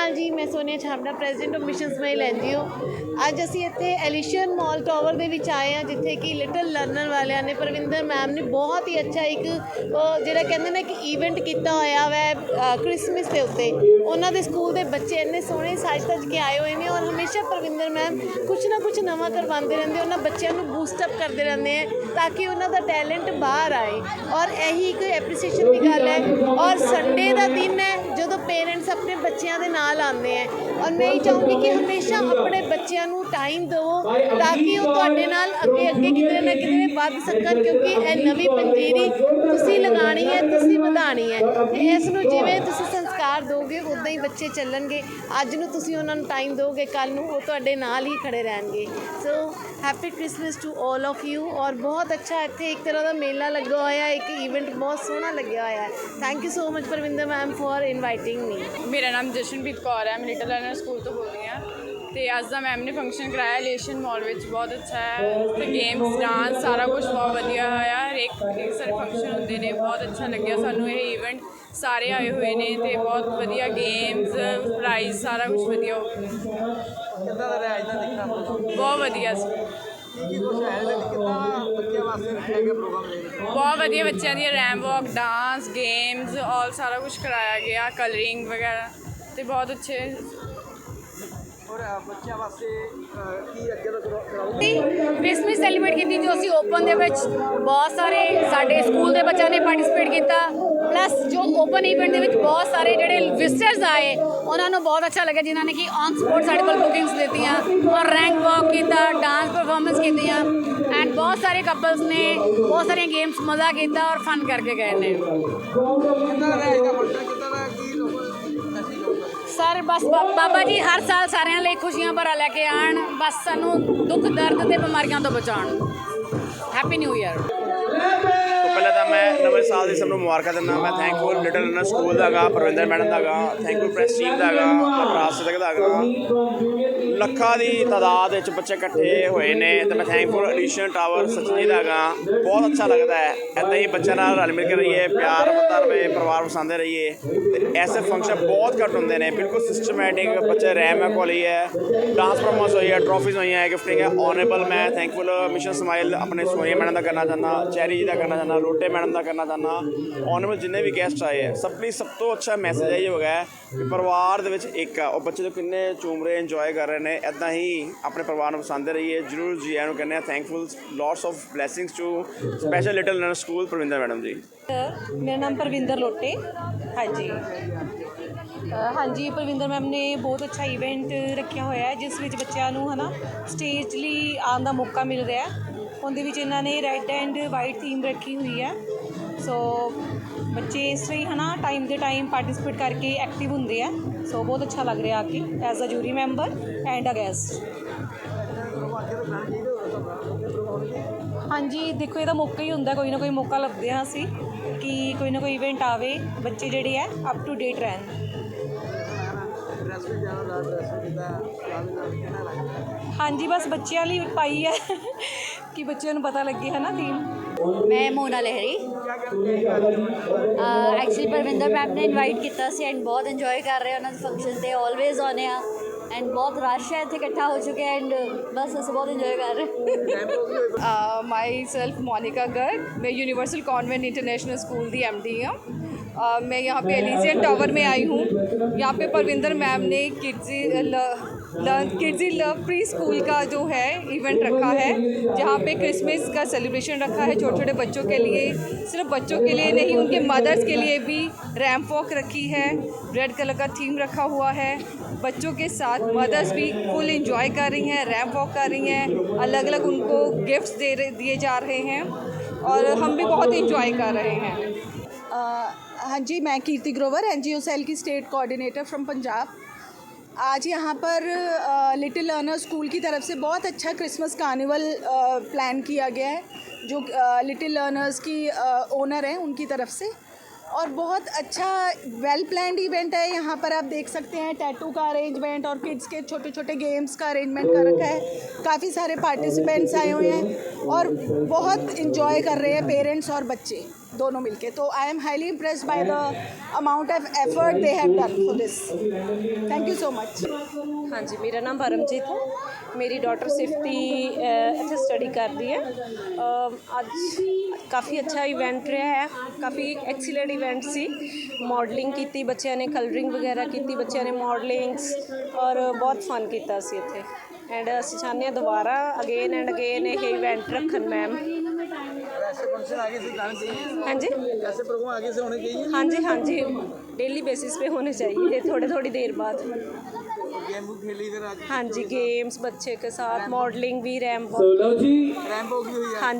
ਅਕਾਲ ਜੀ ਮੈਂ Sonia Chhabra president of mission smile NGO ਅੱਜ ਅਸੀਂ ਇੱਥੇ ਐਲੀਸ਼ਨ ਮਾਲ ਟਾਵਰ ਦੇ ਵਿੱਚ ਆਏ ਹਾਂ, ਜਿੱਥੇ ਕਿ ਲਿਟਲ ਲਰਨਰ ਵਾਲਿਆਂ ਨੇ, ਪ੍ਰਵਿੰਦਰ ਮੈਮ ਨੇ ਬਹੁਤ ਹੀ ਅੱਛਾ ਇੱਕ ਜਿਹੜਾ ਕਹਿੰਦੇ ਨੇ ਕਿ ਈਵੈਂਟ ਕੀਤਾ ਹੋਇਆ ਵੈ ਕ੍ਰਿਸਮਸ ਦੇ ਉੱਤੇ। ਉਹਨਾਂ ਦੇ ਸਕੂਲ ਦੇ ਬੱਚੇ ਇੰਨੇ ਸੋਹਣੇ ਸੱਜ ਧੱਜ ਕੇ ਆਏ ਹੋਏ ਨੇ ਔਰ ਹਮੇਸ਼ਾ ਪ੍ਰਵਿੰਦਰ ਮੈਮ ਕੁਝ ਨਾ ਕੁਝ ਨਵਾਂ ਕਰਵਾਉਂਦੇ ਰਹਿੰਦੇ, ਉਹਨਾਂ ਬੱਚਿਆਂ ਨੂੰ ਬੂਸਟ ਅਪ ਕਰਦੇ ਰਹਿੰਦੇ ਹੈ ਤਾਂ ਕਿ ਉਹਨਾਂ ਦਾ ਟੈਲੈਂਟ ਬਾਹਰ ਆਏ। ਔਰ ਇਹੀ ਇੱਕ ਐਪਰੀਸੀਏਸ਼ਨ ਦੀ ਗੱਲ ਹੈ। ਔਰ ਸੰਡੇ ਦਾ ਦਿਨ ਹੈ ਜਦੋਂ ਪੇਰੈਂਟਸ ਆਪਣੇ ਬੱਚਿਆਂ ਦੇ ਨਾਲ ਆਉਂਦੇ ਹੈ ਔਰ ਮੈਂ ਇਹ ਚਾਹੂੰਗੀ ਕਿ ਹਮੇਸ਼ਾ ਆਪਣੇ ਬੱਚਿਆਂ ਨੂੰ ਟਾਈਮ ਦਿਓ ਤਾਂ ਕਿ ਉਹ ਤੁਹਾਡੇ ਨਾਲ ਅੱਗੇ ਅੱਗੇ ਕਿਤੇ ਨਾ ਕਿਤੇ ਵੱਧ ਸਕਣ, ਕਿਉਂਕਿ ਇਹ ਨਵੀਂ ਪੰਜੀਰੀ ਤੁਸੀਂ ਲਗਾਣੀ ਹੈ, ਤੁਸੀਂ ਵਧਾਣੀ ਹੈ। ਇਸ ਨੂੰ ਜਿਵੇਂ ਤੁਸੀਂ ਸੰਸਕਾਰ ਦੋਗੇ ਉਦਾਂ ਹੀ ਬੱਚੇ ਚੱਲਣਗੇ। ਅੱਜ ਨੂੰ ਤੁਸੀਂ ਉਹਨਾਂ ਨੂੰ ਟਾਈਮ ਦੋਗੇ ਕੱਲ ਨੂੰ ਉਹ ਤੁਹਾਡੇ ਨਾਲ ਹੀ ਖੜੇ ਰਹਿਣਗੇ। So happy Christmas to all of you ਔਰ ਬਹੁਤ ਅੱਛਾ ਇੱਥੇ ਇੱਕ ਤਰ੍ਹਾਂ ਦਾ ਮੇਲਾ ਲੱਗਾ ਹੋਇਆ ਹੈ ਇੱਕ ਇਵੈਂਟ ਬਹੁਤ ਸੋਹਣਾ ਲੱਗਿਆ ਹੋਇਆ। ਹੈ thank you so much Parvinder ma'am for inviting me ਮੇਰਾ ਨਾਮ ਜਸ਼ਨਪ੍ਰੀਤ ਕੌਰ ਹੈ, ਮੈਂ ਲਿਟਲ ਲਰਨਰ ਸਕੂਲ ਤੋਂ ਬੋਲ ਰਹੀ ਹਾਂ। ਤੇ ਅੱਜ ਦਾ ਮੈਮ ਨੇ ਫੰਕਸ਼ਨ ਕਰਾਇਆ ਲੇਸ਼ਨ ਮਾਲ ਵਿੱਚ ਬਹੁਤ ਅੱਛਾ ਹੈ। ਤੇ ਗੇਮਸ ਡਾਂਸ ਸਾਰਾ ਕੁਝ ਬਹੁਤ ਵਧੀਆ ਹੋਇਆ। ਹਰੇਕ ਹਰੇਕ ਸਾਰੇ ਫੰਕਸ਼ਨ ਹੁੰਦੇ ਨੇ ਬਹੁਤ ਅੱਛਾ ਲੱਗਿਆ ਸਾਨੂੰ ਇਹ ਇਵੈਂਟ ਸਾਰੇ ਆਏ ਹੋਏ ਨੇ ਤੇ ਬਹੁਤ ਵਧੀਆ ਗੇਮਸ ਪ੍ਰਾਈਜ਼ ਸਾਰਾ ਕੁਝ ਵਧੀਆ। ਹੋ ਕਿੱਦਾਂ ਦਾ ਰਿਹਾ ਇਹਦਾ ਦੇਖਣਾ ਪ੍ਰੋਗਰਾਮ ਬਹੁਤ ਵਧੀਆ ਸੀ। ਬਹੁਤ ਵਧੀਆ ਬੱਚਿਆਂ ਦੀ ramp walk dance games all ਸਾਰਾ ਕੁਝ ਕਰਾਇਆ ਗਿਆ ਕਲਰਿੰਗ ਵਗੈਰਾ। ਤੇ ਬਹੁਤ ਅੱਛੇ ਔਰ ਅ, ਬੱਚਿਆਂ ਵਾਸਤੇ ਅ, ਕੀ ਅੱਗੇ ਦਾ ਕਰਾਉਂਗੇ ਕ੍ਰਿਸਮਸ ਸੈਲੀਬ੍ਰੇਟ ਕੀਤੀ ਜੋ ਅਸੀਂ ਓਪਨ ਦੇ ਵਿੱਚ ਬਹੁਤ ਸਾਰੇ ਸਾਡੇ ਸਕੂਲ ਦੇ ਬੱਚਿਆਂ ਨੇ ਪਾਰਟਿਸਿਪੇਟ ਕੀਤਾ। ਪਲੱਸ ਜੋ ਓਪਨ ਇਵੈਂਟ ਦੇ ਵਿੱਚ ਬਹੁਤ ਸਾਰੇ ਜਿਹੜੇ ਵਿਜ਼ਟਰਸ ਆਏ ਉਹਨਾਂ ਨੂੰ ਬਹੁਤ ਅੱਛਾ ਲੱਗਾ ਜਿਨ੍ਹਾਂ ਨੇ ਕਿ ਔਨ ਸਪੋਰਟ ਸਾਡੇ ਕੋਲ ਬੁਕਿੰਗਸ ਦਿੱਤੀਆਂ ਔਰ ਰੈਂਕ ਵਾਕ ਕੀਤਾ ਡਾਂਸ ਪਰਫਾਰਮੈਂਸ ਕੀਤੀਆਂ ਐਂਡ ਬਹੁਤ ਸਾਰੇ ਕਪਲਸ ਨੇ ਬਹੁਤ ਸਾਰੀਆਂ ਗੇਮਸ ਮਜ਼ਾ ਕੀਤਾ ਔਰ ਫਨ ਕਰਕੇ ਗਏ ਨੇ। ਸਰ, ਬਸ ਬਾ- ਬਾਬਾ ਜੀ, ਹਰ ਸਾਲ ਸਾਰਿਆਂ ਲਈ ਖੁਸ਼ੀਆਂ ਭਰਾ ਲੈ ਕੇ ਆਣ ਬਸ ਸਾਨੂੰ ਦੁੱਖ, ਦਰਦ ਤੇ ਬਿਮਾਰੀਆਂ ਤੋਂ ਬਚਾਉਣ। ਹੈਪੀ ਨਿਊ ਇਅਰ ਪਹਿਲਾਂ ਤਾਂ ਮੈਂ ਨਵੇਂ ਸਾਲ ਦੀ ਸਭ ਨੂੰ ਮੁਬਾਰਕਾਂ ਦਿੰਦਾ ਮੈਂ ਥੈਂਕਫੁਲ ਲਿਟਲ ਰਨਰ ਸਕੂਲ ਦਾ ਗਾ, ਪ੍ਰਵਿੰਦਰ ਮੈਡਮ ਦਾ ਗਾ ਥੈਂਕਫੁਲ ਪ੍ਰੈਸ ਟੀਮ ਦਾ ਗਾ ਅਪਰਾਧ ਸਿੱਧਕ ਦਾ ਗਾ। ਲੱਖਾਂ ਦੀ ਤਾਦਾਦ ਵਿੱਚ ਬੱਚੇ ਇਕੱਠੇ ਹੋਏ ਨੇ ਤੇ ਮੈਂ ਥੈਂਕਫੁਲ ਐਡੀਸ਼ਨ ਟਾਵਰ ਸਚਨੀ ਦਾ ਗਾ। ਬਹੁਤ ਅੱਛਾ ਲੱਗਦਾ ਹੈ। ਐਦਾਂ ਹੀ ਬੱਚਿਆਂ ਨਾਲ ਰਲ ਮਿਲ ਕੇ ਰਹੀਏ, ਪਿਆਰ ਵੱਧਦਾ ਰਵੇ ਪਰਿਵਾਰ ਵਸਾਉਂਦੇ ਰਹੀਏ। ਤੇ ਐਸੇ ਫੰਕਸ਼ਨ ਬਹੁਤ ਘੱਟ ਹੁੰਦੇ ਨੇ। ਬਿਲਕੁਲ ਸਿਸਟਮੈਟਿਕ ਬੱਚੇ ਰੈਮ ਹੈ ਕੋਲੀ ਹੈ ਡਾਂਸ ਪਰਫਾਰਮੈਂਸ ਹੋਈ ਹੈ ਟਰੋਫੀਜ਼ ਹੋਈਆਂ ਹੈ ਗਿਫਟਿੰਗ ਹੈ। ਆਨਰੇਬਲ ਮੈਂ ਥੈਂਕਫੁਲ ਮਿਸ਼ਨ ਸਮਾਈਲ ਆਪਣੇ ਸੋਨੀਆ ਮੈਡਮ ਦਾ ਕਰਨਾ ਚਾਹੁੰਦਾ, ਚੈਰੀ ਜੀ ਦਾ ਕਰਨਾ ਚਾਹੁੰਦਾ ਰੋਟੇ ਮੈਡਮ ਦਾ ਕਰਨਾ ਚਾਹੁੰਦਾ। ਆਨਰੇਬਲ ਜਿੰਨੇ ਵੀ ਗੈਸਟ ਆਏ ਹੈ ਸਭ ਲਈ ਸਭ ਤੋਂ ਅੱਛਾ ਮੈਸੇਜ ਇਹ ਹੋਗਾ ਹੈ ਕਿ ਪਰਿਵਾਰ ਦੇ ਵਿੱਚ ਇੱਕ ਆ। ਉਹ ਬੱਚੇ ਜੋ ਕਿੰਨੇ ਝੂਮ ਰਹੇ ਇੰਜੋਏ ਕਰ ਰਹੇ ਨੇ ਐਦਾਂ ਹੀ ਆਪਣੇ ਪਰਿਵਾਰ ਨੂੰ ਪਸੰਦ ਰਹੀਏ ਜਰੂਰ ਜੀ ਆਇਆਂ ਨੂੰ ਕਹਿੰਦੇ ਆ thankful lots of blessings to special little learner school Parvinder madam ji. ਮੇਰਾ ਨਾਮ ਪਰਵਿੰਦਰ ਲੋਟੇ। ਹਾਂਜੀ। ਹਾਂਜੀ, ਪਰਵਿੰਦਰ ਮੈਮ ਨੇ ਬਹੁਤ ਅੱਛਾ ਇਵੈਂਟ ਰੱਖਿਆ ਹੋਇਆ ਹੈ, ਜਿਸ ਵਿੱਚ ਬੱਚਿਆਂ ਨੂੰ ਹਨਾ ਸਟੇਜ ਲਈ ਆਉਣ ਦਾ ਮੌਕਾ ਮਿਲ ਰਿਹਾ ਹੈ। ਉਹਦੇ ਵਿੱਚ ਇਹਨਾਂ ਨੇ ਰੈੱਡ ਐਂਡ ਵਾਈਟ ਥੀਮ ਰੱਖੀ ਹੋਈ ਹੈ ਸੋ ਬੱਚੇ ਇਸ ਲਈ ਹਨਾ ਟਾਈਮ ਦੇ ਟਾਈਮ ਪਾਰਟਿਸਿਪੇਟ ਕਰਕੇ ਐਕਟਿਵ ਹੁੰਦੇ ਆ। ਸੋ ਬਹੁਤ ਅੱਛਾ ਲੱਗ ਰਿਹਾ ਆ ਕੇ as a jury member and a guest ਹਾਂਜੀ, ਦੇਖੋ, ਇਹਦਾ ਮੌਕਾ ਹੀ ਹੁੰਦਾ, ਕੋਈ ਨਾ ਕੋਈ ਮੌਕਾ ਲੱਭਦੇ ਹਾਂ ਅਸੀਂ ਕਿ ਕੋਈ ਨਾ ਕੋਈ ਇਵੈਂਟ ਆਵੇ, ਬੱਚੇ ਜਿਹੜੇ ਆ ਅਪ ਟੂ ਡੇਟ ਰਹਿਣ। ਹਾਂਜੀ, ਬਸ ਬੱਚਿਆਂ ਲਈ ਪਾਈ ਹੈ ਕਿ ਬੱਚਿਆਂ ਨੂੰ ਪਤਾ ਲੱਗੇ ਹੈ ਨਾ ਥੀਮ ਮੈਂ ਮੋਨਾ ਲਹਿਰੀ। ਐਕਚੁਅਲੀ ਪਰਵਿੰਦਰ ਮੈਮ ਨੇ ਇਨਵਾਈਟ ਕੀਤਾ ਸੀ ਐਂਡ ਬਹੁਤ ਇੰਜੋਏ ਕਰ ਰਹੇ ਉਹਨਾਂ ਦੇ ਫੰਕਸ਼ਨ ਤੇ ਆਲਵੇਜ਼ ਆਨੇ ਆ ਐਂਡ ਬਹੁਤ ਰਸ਼ ਹੈ ਇੱਥੇ ਇਕੱਠਾ ਹੋ ਚੁੱਕਿਆ ਐਂਡ ਬਸ ਅਸੀਂ ਬਹੁਤ ਇੰਜੋਏ ਕਰ ਰਹੇ ਮਾਈ ਸੈਲਫ ਮੋਨਿਕਾ ਗਰ ਮੈਂ ਯੂਨੀਵਰਸਲ ਕਨਵੈਂਟ ਇੰਟਰਨੈਸ਼ਨਲ ਸਕੂਲ ਦੀ ਐਮਡੀ ਹਾਂ। अ, मैं यहाँ पे एलिसियन टावर में आई हूँ। यहाँ पे परविंदर मैम ने Kidzee Kidzee love preschool का जो है इवेंट रखा है जहाँ पे क्रिसमस का सेलिब्रेशन रखा है छोटे छोटे बच्चों के लिए। सिर्फ़ बच्चों के लिए नहीं उनके मदर्स के लिए भी रैम्प वॉक रखी है रेड कलर का थीम रखा हुआ है। बच्चों के साथ मदर्स भी फुल इंजॉय कर रही हैं रैम्प वॉक कर रही हैं अलग अलग उनको गिफ्ट्स दे दिए जा रहे हैं और हम भी बहुत इंजॉय कर रहे हैं। हाँ जी, मैं Kirti Grover N G O cell की स्टेट कोऑर्डिनेटर फ्रॉम पंजाब आज यहाँ पर लिटिल लर्नर स्कूल की तरफ़ से बहुत अच्छा क्रिसमस कार्निवल प्लान किया गया है, जो लिटिल लर्नर्स की ओनर हैं उनकी तरफ़ से. और बहुत अच्छा वेल प्लान्ड इवेंट है यहाँ पर, आप देख सकते हैं टैटू का अरेंजमेंट और किड्स के छोटे छोटे गेम्स का अरेंजमेंट कर रखा है. काफ़ी सारे पार्टिसिपेंट्स आए हुए हैं और बहुत इंजॉय कर रहे हैं पेरेंट्स और बच्चे. दोनों मिलके तो I am highly impressed by the amount of effort they have done for this thank you so much ਹਾਂਜੀ ਮੇਰਾ ਨਾਮ ਪਰਮਜੀਤ ਹੈ ਮੇਰੀ ਡਾਟਰ ਸਿਫਤੀ ਅ, ਇੱਥੇ ਸਟੱਡੀ ਕਰਦੀ ਹੈ ਅ, ਅੱਜ ਕਾਫੀ ਅੱਛਾ ਇਵੈਂਟ ਰਿਹਾ ਹੈ ਕਾਫੀ ਐਕਸੀਲੈਂਟ ਇਵੈਂਟ ਸੀ ਮਾਡਲਿੰਗ ਕੀਤੀ ਬੱਚਿਆਂ ਨੇ ਕਲਰਿੰਗ ਵਗੈਰਾ ਕੀਤੀ ਬੱਚਿਆਂ ਨੇ ਮਾਡਲਿੰਗਸ ਔਰ ਬਹੁਤ ਫਨ ਕੀਤਾ ਸੀ ਇੱਥੇ ਐਂਡ ਅਸੀਂ ਚਾਹੁੰਦੇ ਹਾਂ ਦੁਬਾਰਾ ਅਗੇਨ ਐਂਡ ਅਗੇਨ ਇਹ ਇਵੈਂਟ ਰੱਖਣ ਮੈਮ हाँ जी। ऐसे प्रोग्राम आगे से होने चाहिए? हाँ जी हाँ जी। डेली बेसिस पे होने चाहिए थोड़े थोड़ी देर बाद। हाँ जी गेम्स बच्चे के साथ मॉडलिंग भी रैम्प हाँ